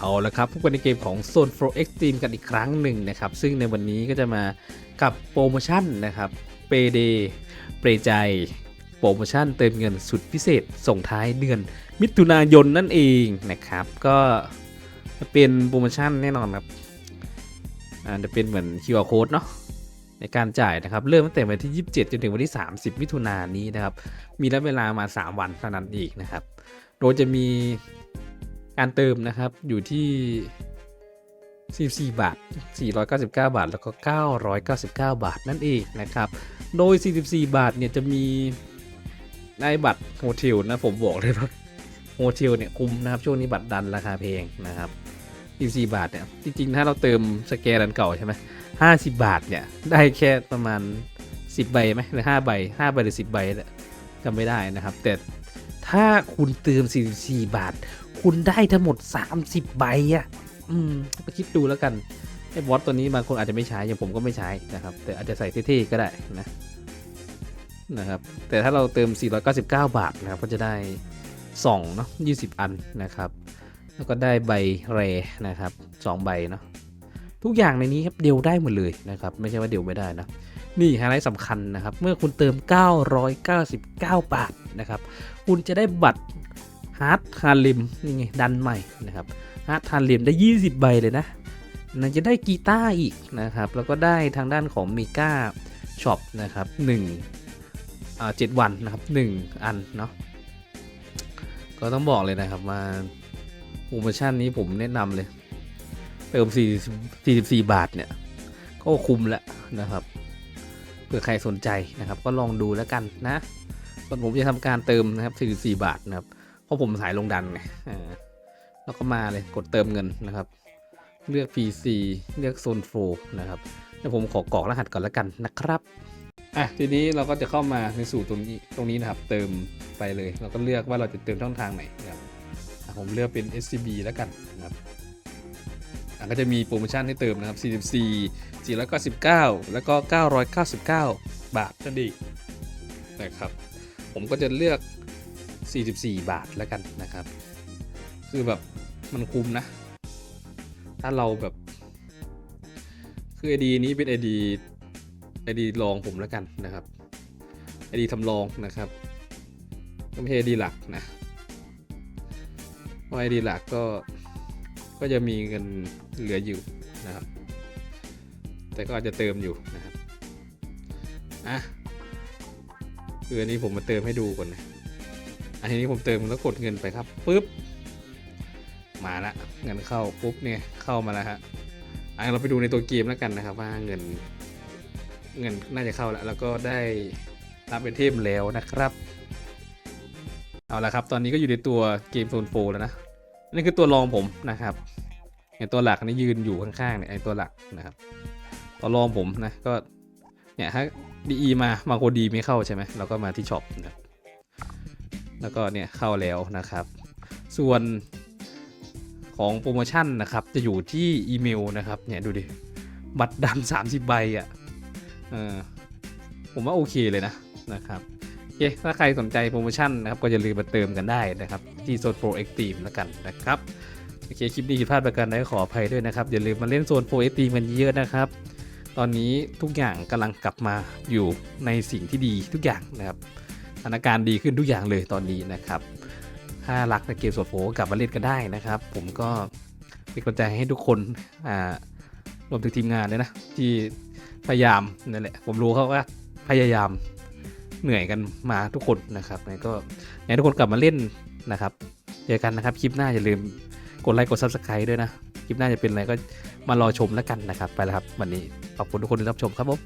เอาละครับพบกันในเกมของ Zone Pro Extreme กันอีกครั้งหนึ่งนะครับ ซึ่งในวันนี้ก็จะมากับโปรโมชั่นนะครับเปเดเปรใจโปรโมชั่นเติมเงินสุดพิเศษส่งท้ายเดือน มิถุนายนนั่นเองนะครับ ก็จะเป็นโปรโมชั่นแน่นอนครับอ่าจะเป็นเหมือน QR code เนาะในการจ่ายนะครับ เริ่มตั้งแต่วันที่ 27 จนถึงวันที่ 30 มิถุนายนนี้นะครับ มีระยะเวลามา 3 วันเท่านั้นอีกนะครับ โดยจะมี การเติมนะครับอยู่ที่ 44 บาท 499 บาท แล้วก็ 999 บาทนั่นเองนะครับ โดย 44 บาทเนี่ยจะมีได้บัตรโฮเทลนะผมบอกเลยว่าโฮเทลเนี่ยคุ้มนะครับช่วงนี้บัตรดันราคาแพงนะครับ44บาทเนี่ยจริงๆถ้าเราเติมสแกนอันเก่าใช่ไหม50บาทเนี่ยได้แค่ประมาณ 10 ใบไหมหรือ5ใบ5ใบหรือ 10 ใบจำไม่ได้นะครับ แต่ ถ้าคุณเติม 44 บาท คุณได้ทั้งหมด 30 ใบอะอืมไปคิดดูแล้วกัน ไอ้บอสตัวนี้บางคนอาจจะไม่ใช้อย่างผมก็ไม่ใช้นะครับ แต่อาจจะใส่เท่ๆก็ได้นะ นะครับ แต่ถ้าเราเติม 499 บาทนะครับ ก็จะได้2เนาะ20 อันนะครับ แล้วก็ได้ใบแรนะครับ 2 ใบเนาะ ทุกอย่างในนี้ครับเดียวได้หมดเลยนะครับ ไม่ใช่ว่าเดียวไม่ได้นะ นี่ไฮไลท์สำคัญนะครับ เมื่อคุณเติม 999 บาทนะครับ คุณจะได้บัตรฮาร์ดฮาริมนี่ไงดันใหม่นะครับฮาร์ดฮาริมได้ 20 ใบเลยนะนั่นจะได้กีตาร์อีกนะครับ แล้วก็ได้ทางด้านของมีก้าช็อปนะครับ1อ่า7วันนะครับ 1 อันเนาะก็ต้องบอกเลยนะครับว่าโปรโมชั่นนี้ผมแนะนำเลย เติม4 44 บาทเนี่ย ก็คุ้มแล้วนะครับ เผื่อใครสนใจนะครับ ก็ลองดูแล้วกันนะส่วนผมจะทำการเติมนะครับ 44 บาทนะครับ เพราะผมสายลงดันไงแล้วก็มาเลยกดเติมเงินนะครับ เลือก PC เลือกโซนโฟนะครับเดี๋ยวผมขอกรอกรหัสก่อนแล้วกันนะครับอะทีนี้เราก็จะเข้ามาในสู่ตรงนี้ตรงนี้นะครับ เติมไปเลย เราก็เลือกว่าเราจะเติมช่องทางไหนนะครับผมเลือกเป็น SCB แล้วกันนะครับ ก็จะมีโปรโมชั่นให้เติมนะครับ 44 499 แล้วก็ 999 บาทนั่นเองนะครับ ผมก็จะเลือก 44 บาทแล้วกันนะครับ คือแบบมันคุ้มนะ ถ้าเราแบบคือไอดีนี้เป็นไอดีไอดีรองผมแล้วกันนะครับไอดีทำรองนะครับก็ไม่ใช่ไอดีหลักนะเพราะไอดีหลักก็ ก็จะมีเงินเหลืออยู่นะครับ แต่ก็อาจจะเติมอยู่นะครับอะคืออันนี้ผมมาเติมให้ดูก่อนนะอันนี้ผมเติมแล้วกดเงินไปครับปุ๊บมาละเงินเข้าปุ๊บเนี่ยเข้ามาแล้วฮะอะเราไปดูในตัวเกมแล้วกันนะครับ ว่าเงิน เงินน่าจะเข้าแล้วแล้วก็ได้รับเป็นเทมแล้วนะครับ เอาละครับ ตอนนี้ก็อยู่ในตัวเกมโซนโฟแล้วนะ นี่คือตัวรองผมนะครับไอตัวหลักนี่ยืนอยู่ข้างๆเนี่ยไอตัวหลักนะครับ ตัวรองผมนะก็เนี่ยถ้าดีมามาโคดีไม่เข้าใช่ไหมเราก็มาที่ช็อปนะครับแล้วก็เนี่ยเข้าแล้วนะครับ ส่วนของโปรโมชั่นนะครับ จะอยู่ที่อีเมลนะครับเนี่ยดูดิบัตรดัน30ใบอะ่ะผมว่าโอเคเลยนะนะครับ เคถ้าใครสนใจโปรโมชั่นนะครับก็อย่าลืมมาเติมกันได้นะครับ ที่โซนโปรเอ็กตีมแล้วกันนะครับโอเคคลิปนี้ผิดพลาดประการใดขออภัยด้วยนะครับ อย่าลืมมาเล่นโซนโปรเอ็กตีมกันเยอะนะครับ ตอนนี้ทุกอย่างกำลังกลับมาอยู่ในสิ่งที่ดีทุกอย่างนะครับสถานการณ์ดีขึ้นทุกอย่างเลยตอนนี้นะครับถ้ารักในเกมสดโผกลับมาเล่นกันได้นะครับ ผมก็เป็นกำลังใจให้ทุกคนอ่ารวมถึงทีมงานเลยนะที่พยายามนั่นแหละผมรู้เขาว่าพยายาม เหนื่อยกันมาทุกคนนะครับงั้นก็อยากทุกคนกลับมาเล่นนะครับ เจอกันนะครับคลิปหน้าอย่าลืมกดไลค์กด subscribe ด้วยนะ คลิปหน้าจะเป็นอะไรก็มารอชมแล้วกันนะครับ ไปแล้วครับ วันนี้ขอบคุณทุกคนที่รับชมครับผม